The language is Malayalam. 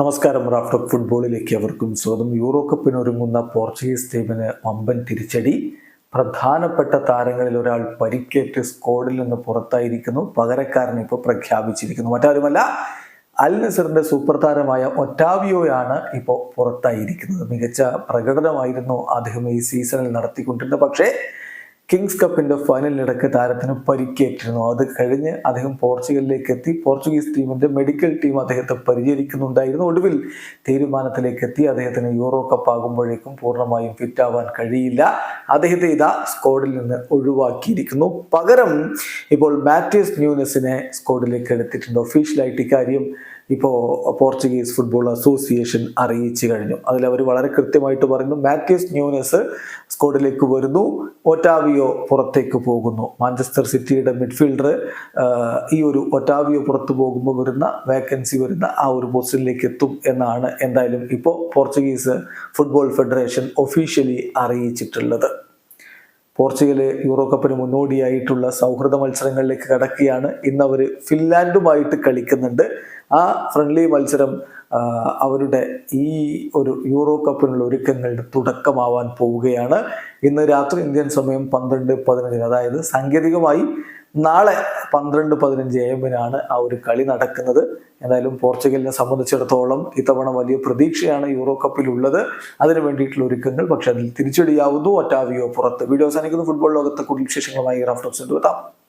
നമസ്കാരം റാഫ്റ്റർ ഫുട്ബോളിലേക്ക് അവർക്കും സ്വാഗതം. യൂറോ കപ്പിനൊരുങ്ങുന്ന പോർച്ചുഗീസ് ടീമിന് വമ്പൻ തിരിച്ചടി. പ്രധാനപ്പെട്ട താരങ്ങളിൽ ഒരാൾ പരിക്കേറ്റ് സ്കോഡിൽ നിന്ന് പുറത്തായിരിക്കുന്നു. പകരക്കാരനെ ഇപ്പോൾ പ്രഖ്യാപിച്ചിരിക്കുന്നു. മറ്റാരുമല്ല അൽ നസറിന്റെ സൂപ്പർ താരമായ ഒറ്റാവിയോയാണ് ഇപ്പോൾ പുറത്തായിരിക്കുന്നത്. മികച്ച പ്രകടനമായിരുന്നു അദ്ദേഹം ഈ സീസണിൽ നടത്തിക്കൊണ്ടിരുന്നത്. പക്ഷേ കിങ്സ് കപ്പിന്റെ ഫൈനലിനിടക്ക് താരത്തിന് പരിക്കേറ്റിരുന്നു. അത് കഴിഞ്ഞ് അദ്ദേഹം പോർച്ചുഗലിലേക്ക് എത്തി പോർച്ചുഗീസ് ടീമിന്റെ മെഡിക്കൽ ടീം അദ്ദേഹത്തെ പരിചരിക്കുന്നുണ്ടായിരുന്നു. ഒടുവിൽ തീരുമാനത്തിലേക്ക് എത്തി അദ്ദേഹത്തിന് യൂറോ കപ്പ് ആകുമ്പോഴേക്കും പൂർണമായും ഫിറ്റ് ആവാൻ കഴിയില്ല. അദ്ദേഹത്തെ ഇതാ സ്ക്വാഡിൽ നിന്ന് ഒഴിവാക്കിയിരിക്കുന്നു. പകരം ഇപ്പോൾ മാത്യൂസ് ന്യൂനസിനെ സ്ക്വാഡിലേക്ക് എടുത്തിട്ടുണ്ട്. ഒഫീഷ്യലായിട്ട് ഇക്കാര്യം ഇപ്പോൾ പോർച്ചുഗീസ് ഫുട്ബോൾ അസോസിയേഷൻ അറിയിച്ചു കഴിഞ്ഞു. അതിൽ അവർ വളരെ കൃത്യമായിട്ട് പറയുന്നു മാത്യൂസ് ന്യൂനസ് സ്കോഡിലേക്ക് വരുന്നു ഒറ്റാവിയോ പുറത്തേക്ക് പോകുന്നു. മാഞ്ചസ്റ്റർ സിറ്റിയുടെ മിഡ്ഫീൽഡർ ഈ ഒരു ഒറ്റാവിയോ പുറത്തു പോകുമ്പോൾ വരുന്ന വേക്കൻസി വരുന്ന ആ ഒരു പൊസിഷനിലേക്ക് എത്തും എന്നാണ് എന്തായാലും ഇപ്പോൾ പോർച്ചുഗീസ് ഫുട്ബോൾ ഫെഡറേഷൻ ഒഫീഷ്യലി അറിയിച്ചിട്ടുള്ളത്. പോർച്ചുഗൽ യൂറോ കപ്പിന് മുന്നോടിയായിട്ടുള്ള സൗഹൃദ മത്സരങ്ങളിലേക്ക് കടക്കുകയാണ്. ഇന്ന് അവർ ഫിൻലാൻഡുമായിട്ട് കളിക്കുന്നുണ്ട്. ആ ഫ്രണ്ട്ലി മത്സരം അവരുടെ ഈ ഒരു യൂറോ കപ്പിനുള്ള ഒരുക്കങ്ങളുടെ തുടക്കമാവാൻ പോവുകയാണ്. ഇന്ന് രാത്രി ഇന്ത്യൻ സമയം പന്ത്രണ്ട് പതിനഞ്ചിന്. അതായത് സാങ്കേതികമായി നാളെ പന്ത്രണ്ട് പതിനഞ്ച് എമ്മിനാണ് ആ ഒരു കളി നടക്കുന്നത്. എന്തായാലും പോർച്ചുഗലിനെ സംബന്ധിച്ചിടത്തോളം ഇത്തവണ വലിയ പ്രതീക്ഷയാണ് യൂറോ കപ്പിൽ ഉള്ളത്. അതിന് വേണ്ടിയിട്ടുള്ള ഒരുക്കങ്ങൾ പക്ഷെ അതിൽ തിരിച്ചടിയാവുന്നു. ഒറ്റാവിയോ പുറത്ത്. വീഡിയോ അവസാനിക്കുന്നു. ഫുട്ബോൾ ലോകത്തെ കൂടുതൽ വിശേഷങ്ങളുമായി റാഫ്റ്റോക്സിന്റെ എത്താം.